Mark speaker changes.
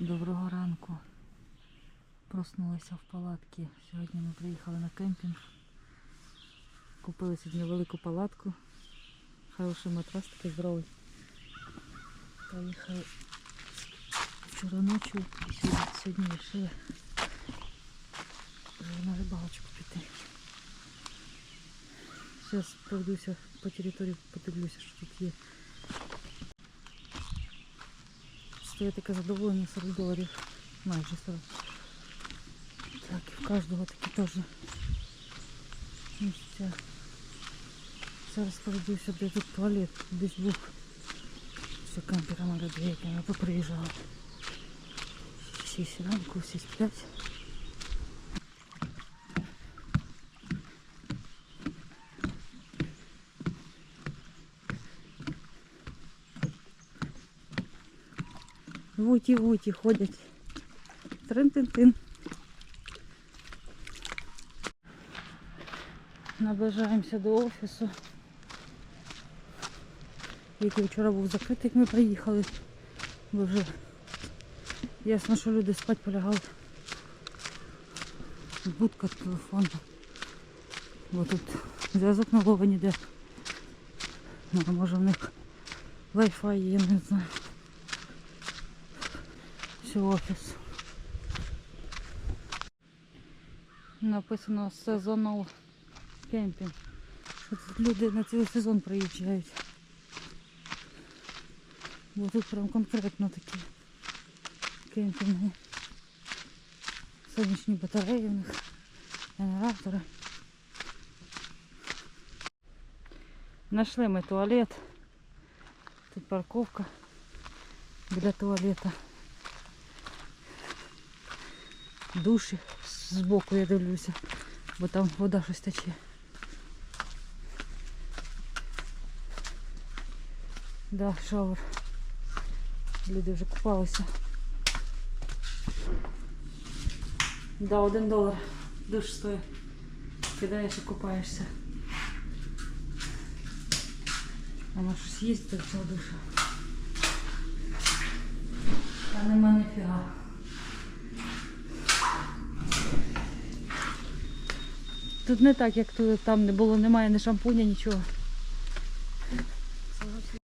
Speaker 1: Доброго ранку. Проснулася в палатці. Сьогодні ми приїхали на кемпінг. Купили сьогодні велику палатку. Хороший матрас такий здоровий. Поїхали вчора ночі і сьогодні вирішили на рибалочку піти. Зараз пройдуся по території, подивлюся, що тут є. Стоїть таке задоволення 40 доларів. Майже 40. Так, в кожного такі теж місця. Зараз подивився, де тут туалет, десь був. Все камперами радіяками поприїжджали. Всі ранку, всі сплять. Вуті-вуті ходять. Трин-тин-тин. Наближаємося до офісу. Який вчора був закритий, як ми приїхали. Бо вже ясно, що люди спать полягали. Будка телефонна. Бо тут зв'язок на лова ніде. Може в них Wi-Fi є, не знаю. Все офіс. Написано сезонал кемпінг. Тут люди на цілий сезон приїжджають. Бо тут прям конкретно такі кемпінги. Сонячні батареї у них, генератори. Нашли ми туалет. Тут парковка біля туалета. Душі збоку я дивлюся, бо там вода щось тече. Да, шовер. Люди вже купалися. Да, один долар. Душ стоїть. Кидаєш і купаєшся. А на щось їсть до цього душа. А нема ніфіга. Тут не так, як тут, там не було, немає ні шампуня, нічого.